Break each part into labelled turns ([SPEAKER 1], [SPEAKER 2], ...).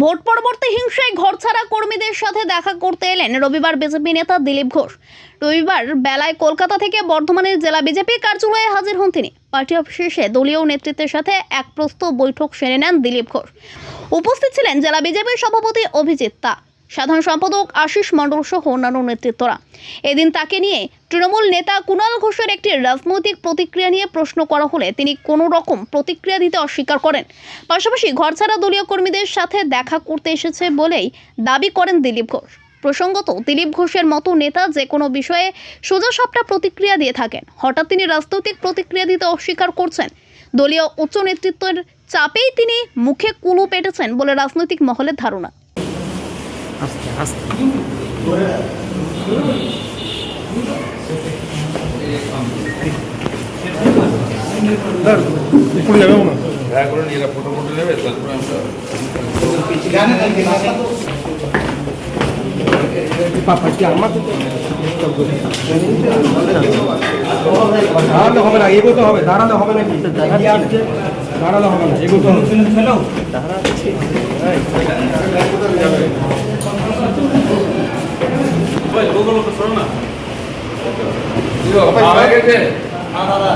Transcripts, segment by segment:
[SPEAKER 1] Vote পরবর্তী হিংসায় ঘরছাড়া কর্মীদের সাথে দেখা করতে এলেন রবিবার বিজেপি নেতা দিলীপ ঘোষ। রবিবার বেলায় কলকাতা থেকে বর্ধমানের জেলা বিজেপি কার্যালয়ে হাজির হন তিনি। পার্টি অফিসে দলীয় নেতৃত্বের সাথে এক প্রস্তুত বৈঠক সেরে নেন দিলীপ ঘোষ। উপস্থিত ছিলেন জেলা বিজেপির সভাপতি অভিজিৎ তা। সাধারণ সম্পাদক আশিস মণ্ডল সহ অন্যান্য নেতৃত্বরা। এদিন তাকে নিয়ে তৃণমূল নেতা কুণাল ঘোষের একটি রাজনৈতিক প্রতিক্রিয়া নিয়ে প্রশ্ন করা হলে তিনি কোনো রকম প্রতিক্রিয়া দিতে অস্বীকার করেন। পাশাপাশি ঘরছাড়া দলীয় কর্মীদের সাথে দেখা করতে এসেছে বলেই দাবি করেন দিলীপ ঘোষ। প্রসঙ্গত, দিলীপ ঘোষের মতো নেতা যে কোনো বিষয়ে সোজা সাপটা প্রতিক্রিয়া দিয়ে থাকেন। হঠাৎ তিনি রাজনৈতিক প্রতিক্রিয়া দিতে অস্বীকার করছেন। দলীয় উচ্চ নেতৃত্বের চাপেই তিনি মুখে কুলু পেটেছেন বলে রাজনৈতিক মহলের ধারণা।
[SPEAKER 2] আস্তে আস্তে।
[SPEAKER 3] উপরে যাবে না
[SPEAKER 4] দেখা করে নিয়ে এরা ফটো ফটো নেবে তারপরে আমরা
[SPEAKER 3] দাঁড়ালে হবে না এগোতে হবে দাঁড়ালে হবে না দাঁড়ালে হবে না এগোতে হবে
[SPEAKER 4] কি গো, খাওয়া হয়ে গেছে কতদিন থেকে? খাওয়া দাওয়া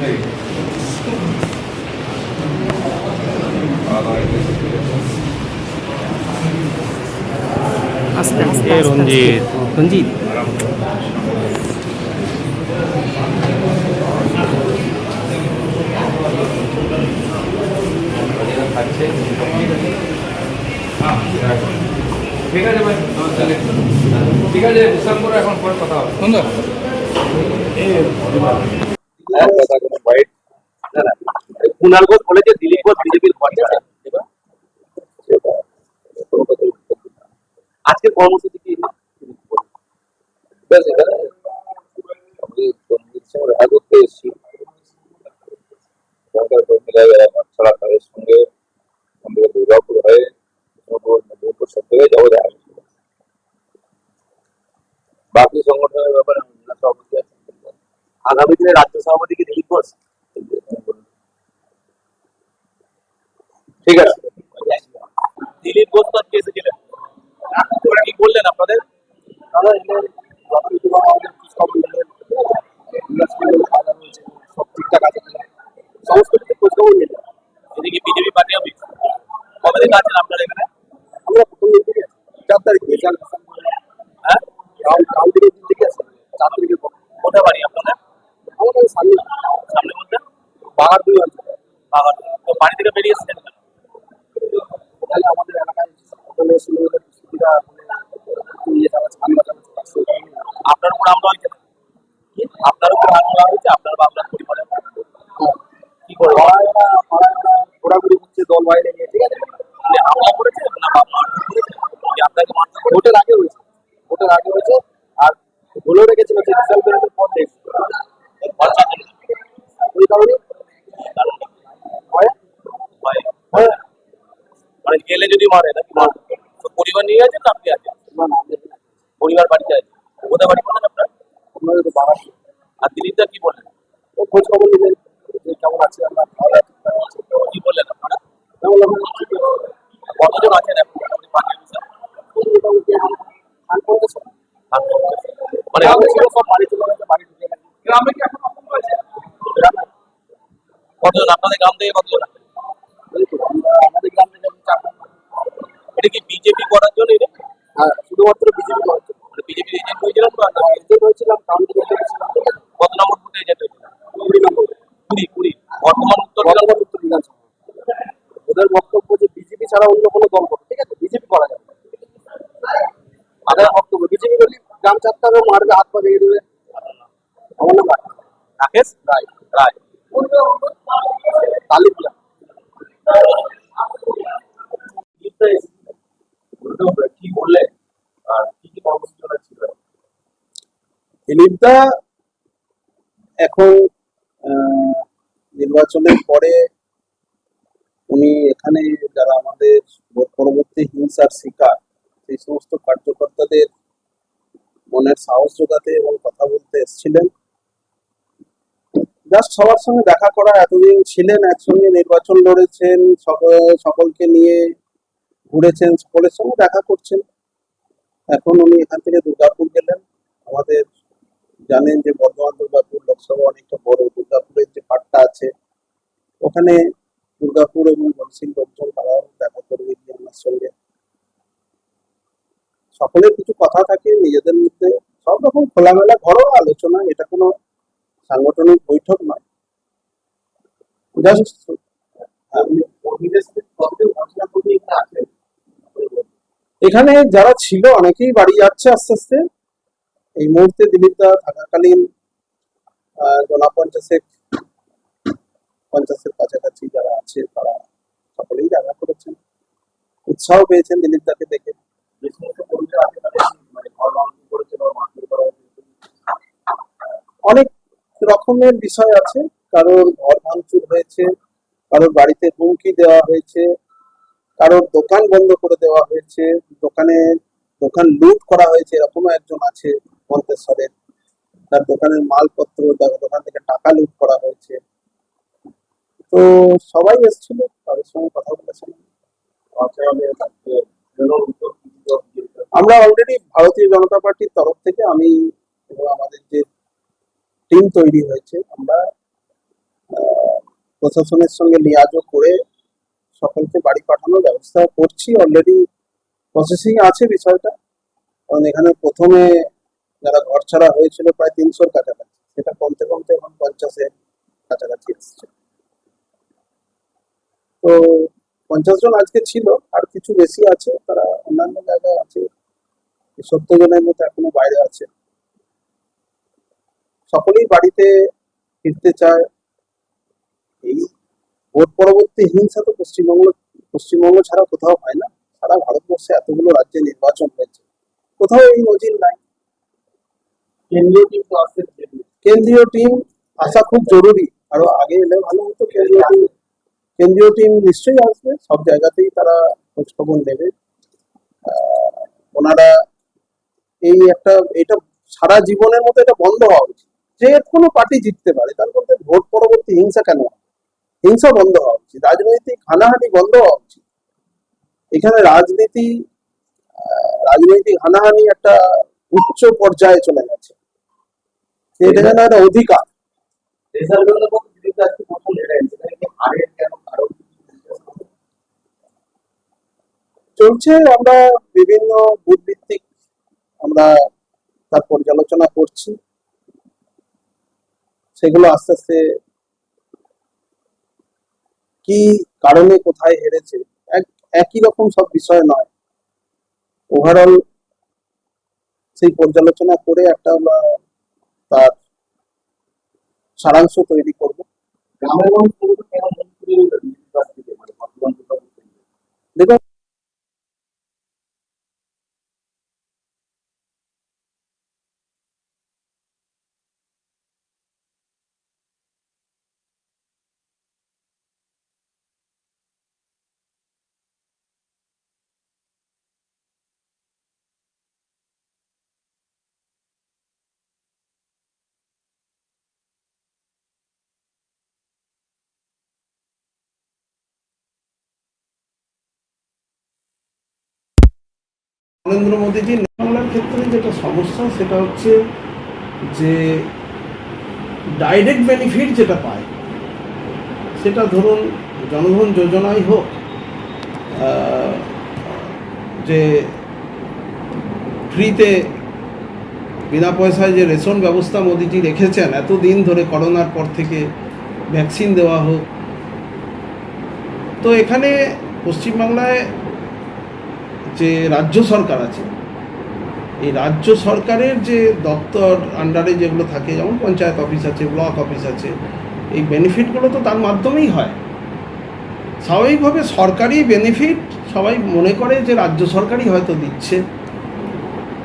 [SPEAKER 4] হয়ে গেছে।
[SPEAKER 2] আস্তে আস্তে রঞ্জিত রঞ্জিত
[SPEAKER 4] হ্যাঁ, ঠিক আছে ভাই ঠিক আছে করে এখন পরে কথা হবে সুন্দর
[SPEAKER 5] কুণাল ঘোষ বলেছে দিলীপ ঘোষ বিজেপির আজকে কর্মসূচি কি?
[SPEAKER 4] করতে এসেছি। ছাড়া সঙ্গে দুর্গাপুর হয়ে। বাকি সংগঠনের ব্যাপারে
[SPEAKER 5] আগামী দিনে রাজ্য সভাপতি কি দিলীপ ঘোষ
[SPEAKER 4] ঠিক আছে
[SPEAKER 5] দিলীপ ঘোষ তো আজকে এসেছিলেন ওরা কি বললেন আপনাদের দাদা এলেন যথারীতি আমাদের খোঁজখবর নিলেন উল্লাস করলেন, খাওয়া দাওয়া হয়েছে, সব ঠিকঠাক আছে কিনা। সমস্ত কিছু খোঁজখবর বিজেপি পার্টি অফিস কবে থেকে আপনারা এখানে তারিখ হ্যাঁ কাল কাল থেকে দিন থেকে আছে চার তারিখের পর কোথায় বাড়ি আপনাদের আমাদের সামনে সামনে বাড়ি থেকে বেরিয়ে এসেছেন কেন? তাহলে আমাদের এলাকায় সুবিধা মানে নিয়ে যাওয়া ছান বাজানো আপনার উপর হয়েছে আপনার উপর হয়েছে আপনার বা আপনার পরিবারের কি করে? ঘোরাঘুরি করছে দল বাইরে নিয়ে ঠিক আছে? মানে হামলা করেছে না আপনাকে মারতে ভোটের আগে হয়েছে। ভোটের আগে হয়েছে আর বলেও রেখেছিল যে রেজাল্ট বেরোনোর পর দেখছি ওই কারণে ভয়ে ভয়ে ভয়ে মানে গেলে যদি মারে নাকি মারবে? তো পরিবার নিয়ে আছেন না আপনি আছেন? পরিবার বাড়িতে আছে কোথায় বাড়ি বললেন আপনার আপনাদের তো বাবা আর দিলীপদা কি বললেন ও খোঁজ খবর নিলেন। যে কেমন আছে আমরা কি বললেন আপনারা? কতজন আছেন এখন। মানে সব বাড়ি চলে গেছে বাড়ি ঢুকে গেছে। গ্রামে কি এখন কখন আছে? গ্রামে। কতজন? আপনাদের গ্রাম থেকে কতজন? আছে এই তো, আমরা আমাদের গ্রাম থেকে এখন চারজন। এটা কি বিজেপি করার জন্য এটা হ্যাঁ শুধুমাত্র বিজেপি করার জন্য মানে বিজেপির এজেন্ট হয়েছিলাম তো এজেন্ট হয়েছিলাম কাম থেকে হয়েছিলাম কত নম্বর বুথে এজেন্ট হয়েছিলাম কুড়ি নম্বর কুড়ি কুড়ি বর্তমান উত্তর বর্তমান উত্তর বিধানসভা ওদের বক্তব্য যে বিজেপি ছাড়া অন্য কোনো দল করো ঠিক আছে? বিজেপি করা যাবে না। তাদের বক্তব্য বিজেপি করলে গ্রাম চারটা হবে, মারবে হাত পা ভেঙে দেবে। আমার নাম রাকেশ। রায় রায়। কালীপুরা কি বললে আর কি কি কর্মসূচি ওরা ছিল
[SPEAKER 6] দিলীপদা এখন আহ, নির্বাচনের পরে উনি এখানে যারা আমাদের পরবর্তী হিংসার শিকার, সেই সমস্ত কার্যকর্তাদের মনের সাহস যোগাতে এবং কথা বলতে এসেছিলেন। জাস্ট সবার সঙ্গে দেখা করা, এতদিন ছিলেন, একসঙ্গে নির্বাচন লড়েছেন সক- সকলকে নিয়ে ঘুরেছেন, সকলের সঙ্গে দেখা করছেন। এখন উনি এখান থেকে দুর্গাপুর গেলেন। আমাদের জানেন যে বর্ধমান দুর্গাপুর লোকসভা অনেকটা বড়। দুর্গাপুরের যে পাটটা আছে, ওখানে দুর্গাপুর এবং বলসিং লোকজন তারাও দেখা করবে আমার সঙ্গে। সকলের কিছু কথা থাকে নিজেদের মধ্যে, সব রকম খোলামেলা ঘরোয়া আলোচনা, এটা কোনো সাংগঠনিক বৈঠক নয়। এখানে যারা ছিল, অনেকেই বাড়ি যাচ্ছে আস্তে আস্তে। এই মুহূর্তে দিলীপ দা থাকাকালীন জনা পঞ্চাশেক, পঞ্চাশের কাছাকাছি আছে তারা সকলেই দেখা করেছেন। উৎসাহ পেয়েছেন দিলীপ দাকে দেখে। অনেক রকমের বিষয় আছে। কারোর ঘর ভাঙচুর হয়েছে, কারোর বাড়িতে হুমকি দেওয়া হয়েছে, কারোর দোকান বন্ধ করে দেওয়া হয়েছে, দোকানে, দোকান লুট করা হয়েছে এরকম একজন আছে মন্তেশ্বরের। তার দোকানের মালপত্র তার দোকান থেকে টাকা লুট করা হয়েছে। তো সবাই এসেছিল, তাদের সঙ্গে কথা বলেছিলাম আমরা অলরেডি ভারতীয় জনতা পার্টির তরফ থেকে আমি এবং আমাদের যে টিম তৈরি হয়েছে, আমরা প্রশাসনের সঙ্গে লিয়াজও করে সকলকে বাড়ি পাঠানোর ব্যবস্থা করছি। অলরেডি প্রসেসিং আছে বিষয়টা। কারণ এখানে প্রথমে যারা ঘর ছাড়া হয়েছিল প্রায় তিনশোর কাছাকাছি, সেটা কমতে কমতে এখন পঞ্চাশের কাছাকাছি এসছে। তো পঞ্চাশ জন আজকে ছিল আর কিছু বেশি আছে তারা অন্যান্য জায়গায় আছে। সত্তর জনের মতো এখনও বাইরে আছে। সকলেই বাড়িতে ফিরতে চায়। এই ভোট পরবর্তী হিংসা তো পশ্চিমবঙ্গ পশ্চিমবঙ্গ ছাড়া কোথাও হয় না। সারা ভারতবর্ষে এতগুলো রাজ্যে নির্বাচন হয়েছে। কোথাও এই নজির নাই। কেন্দ্রীয় টিম কেন্দ্রীয় আসা খুব জরুরি। আরও আগে এলে ভালো হতো কেন্দ্রীয় টিম। কেন্দ্রীয় টিম নিশ্চয়ই আসবে, সব জায়গাতেই তারা খোঁজ খবর নেবে ওনারা এই একটা, এটা সারা জীবনের মতো এটা বন্ধ হওয়া উচিত। যে কোনো পার্টি জিততে পারে, তার মধ্যে ভোট পরবর্তী হিংসা কেন? হিংসা বন্ধ হওয়া উচিত, রাজনৈতিক হানাহানি বন্ধ হওয়া উচিত। এখানে রাজনীতি রাজনৈতিক হানাহানি একটা উচ্চ পর্যায়ে চলে গেছে। এটা যেন একটা অধিকার। চলছে, আমরা বিভিন্ন বুথ ভিত্তিক আমরা তার পর্যালোচনা করছি। সেগুলো আস্তে আস্তে কি কারণে কোথায় হেরেছে, এক- একই রকম সব বিষয় নয়। ওভারঅল সেই পর্যালোচনা করে একটা তার সারাংশ তৈরি করব। দেখুন নরেন্দ্র মোদীজি বাংলার ক্ষেত্রে যেটা সমস্যা, সেটা হচ্ছে যে ডাইরেক্ট বেনিফিট যেটা পায়, সেটা ধরুন জনধন যোজনাই হোক যে ফ্রিতে বিনা পয়সায় যে রেশন ব্যবস্থা মোদিজি রেখেছেন, এতদিন ধরে করোনার পর থেকে ভ্যাকসিন দেওয়া হোক। তো এখানে পশ্চিমবাংলায় যে রাজ্য সরকার আছে, এই রাজ্য সরকারের যে দপ্তর আন্ডারে যেগুলো থাকে, যেমন পঞ্চায়েত অফিস আছে ব্লক অফিস আছে, এই বেনিফিটগুলো তো তার মাধ্যমেই হয়। স্বাভাবিকভাবে সরকারি বেনিফিট সবাই মনে করে যে রাজ্য সরকারই হয়তো দিচ্ছে।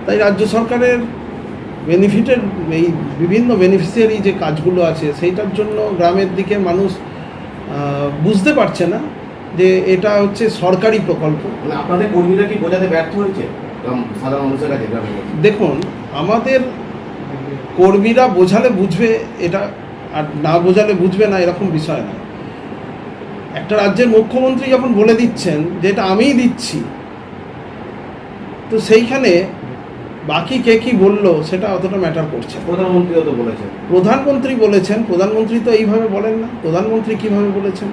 [SPEAKER 6] তাই রাজ্য সরকারের বেনিফিটের এই বিভিন্ন বেনিফিশিয়ারি যে কাজগুলো আছে, সেইটার জন্য গ্রামের দিকে মানুষ বুঝতে পারছে না। যে এটা হচ্ছে সরকারি প্রকল্প।
[SPEAKER 7] মানে আপনাদের কর্মীরা কি বোঝাতে ব্যর্থ হয়েছে? সাধারণ মানুষের কাছে
[SPEAKER 6] দেখুন আমাদের কর্মীরা বোঝালে বুঝবে এটা আর না বোঝালে বুঝবে না এরকম বিষয় না। একটা রাজ্যের মুখ্যমন্ত্রী যখন বলে দিচ্ছেন যে এটা আমিই দিচ্ছি তো সেইখানে বাকি কে কি বলল সেটা অতটা ম্যাটার করছে।
[SPEAKER 7] প্রধানমন্ত্রীও তো বলেছেন।
[SPEAKER 6] প্রধানমন্ত্রী বলেছেন প্রধানমন্ত্রী তো এইভাবে বলেন না। প্রধানমন্ত্রী কীভাবে বলেছেন?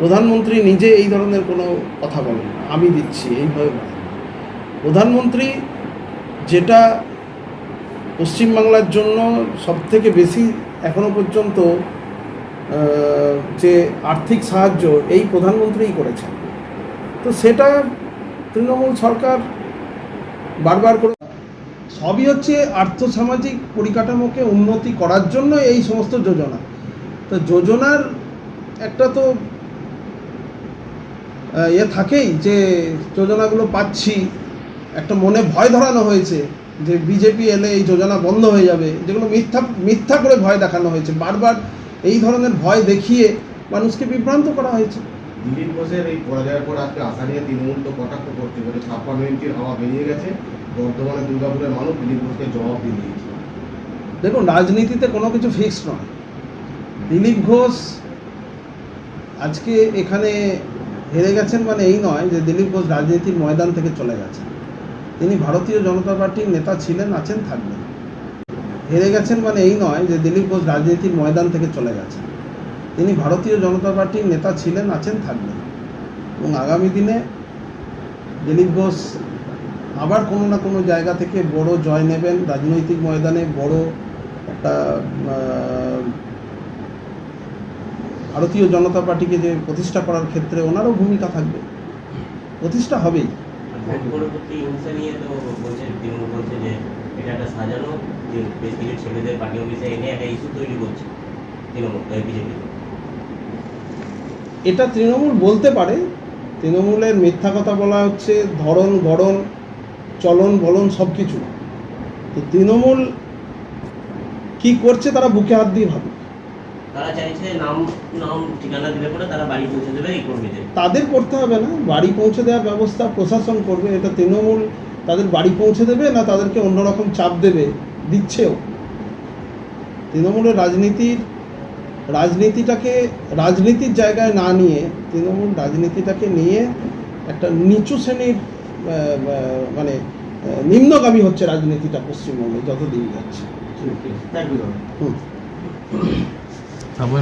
[SPEAKER 6] প্রধানমন্ত্রী নিজে এই ধরনের কোনো কথা বলেন আমি দিচ্ছি, এইভাবে বলেন। প্রধানমন্ত্রী যেটা পশ্চিমবাংলার জন্য সবথেকে বেশি এখনও পর্যন্ত যে আর্থিক সাহায্য এই প্রধানমন্ত্রীই করেছেন। তো সেটা তৃণমূল সরকার বারবার করে সবই হচ্ছে আর্থসামাজিক পরিকাঠামোকে উন্নতি করার জন্য এই সমস্ত যোজনা। তো যোজনার একটা তো ইয়ে থাকেই যে যোজনাগুলো পাচ্ছি। একটা মনে ভয় ধরানো হয়েছে যে বিজেপি এলে এই যোজনা বন্ধ হয়ে যাবে। যেগুলো মিথ্যা মিথ্যা করে ভয় দেখানো হয়েছে। বারবার এই ধরনের ভয় দেখিয়ে মানুষকে বিভ্রান্ত করা হয়েছে।
[SPEAKER 7] দিলীপ ঘোষের এই পরাজয়ের পর আজকে আশা নিয়ে তৃণমূল তো কটাক্ষ করছে। বলে ছাপ্পান্ন ইঞ্চির হাওয়া বেরিয়ে গেছে। বর্তমানে দুর্গাপুরের মানুষ দিলীপ ঘোষকে জবাব দিয়ে দিয়েছে।
[SPEAKER 6] দেখুন রাজনীতিতে কোনো কিছু ফিক্স নয়। দিলীপ ঘোষ আজকে এখানে হেরে গেছেন মানে এই নয় যে দিলীপ ঘোষ রাজনীতির ময়দান থেকে চলে গেছেন। তিনি ভারতীয় জনতা পার্টির নেতা ছিলেন, আছেন, থাকবেন। হেরে গেছেন মানে এই নয় যে দিলীপ ঘোষ রাজনীতির ময়দান থেকে চলে গেছেন। তিনি ভারতীয় জনতা পার্টির নেতা ছিলেন, আছেন, থাকবেন। এবং আগামী দিনে দিলীপ ঘোষ আবার কোনো না কোনো জায়গা থেকে বড় জয় নেবেন। রাজনৈতিক ময়দানে বড় একটা ভারতীয় জনতা পার্টিকে যে প্রতিষ্ঠা করার ক্ষেত্রে ওনারও ভূমিকা থাকবে। প্রতিষ্ঠা হবেই।
[SPEAKER 8] ভোট পরবর্তী হিংসা নিয়ে তো বলছে তৃণমূল বলছে যে এটা একটা সাজানো যে বেশ কিছু ছেলেদের পার্টি অফিসে এনে একটা ইস্যু তৈরি করছে তৃণমূল
[SPEAKER 6] এটা তৃণমূল বলতে পারে তৃণমূলের মিথ্যা কথা বলা হচ্ছে ধরন গড়ন চলন বলন সব কিছু তো তৃণমূল কি করছে তারা বুকে হাত দিয়ে ভাবে
[SPEAKER 8] তারা চাইছে নাম নাম ঠিকানা তারা বাড়ি পৌঁছে দেবে এই কর্মীদের
[SPEAKER 6] তাদের করতে হবে না বাড়ি পৌঁছে দেওয়ার ব্যবস্থা প্রশাসন করবে এটা তৃণমূল তাদের বাড়ি পৌঁছে দেবে না তাদেরকে অন্যরকম চাপ দেবে দিচ্ছেও। তৃণমূলের রাজনীতির রাজনীতিটাকে রাজনীতির জায়গায় না নিয়ে তৃণমূল রাজনীতিটাকে নিয়ে একটা নিচু শ্রেণির মানে নিম্নগামী হচ্ছে রাজনীতিটা পশ্চিমবঙ্গে যত দিন যাচ্ছে
[SPEAKER 7] থ্যাংক ইউ
[SPEAKER 6] হুম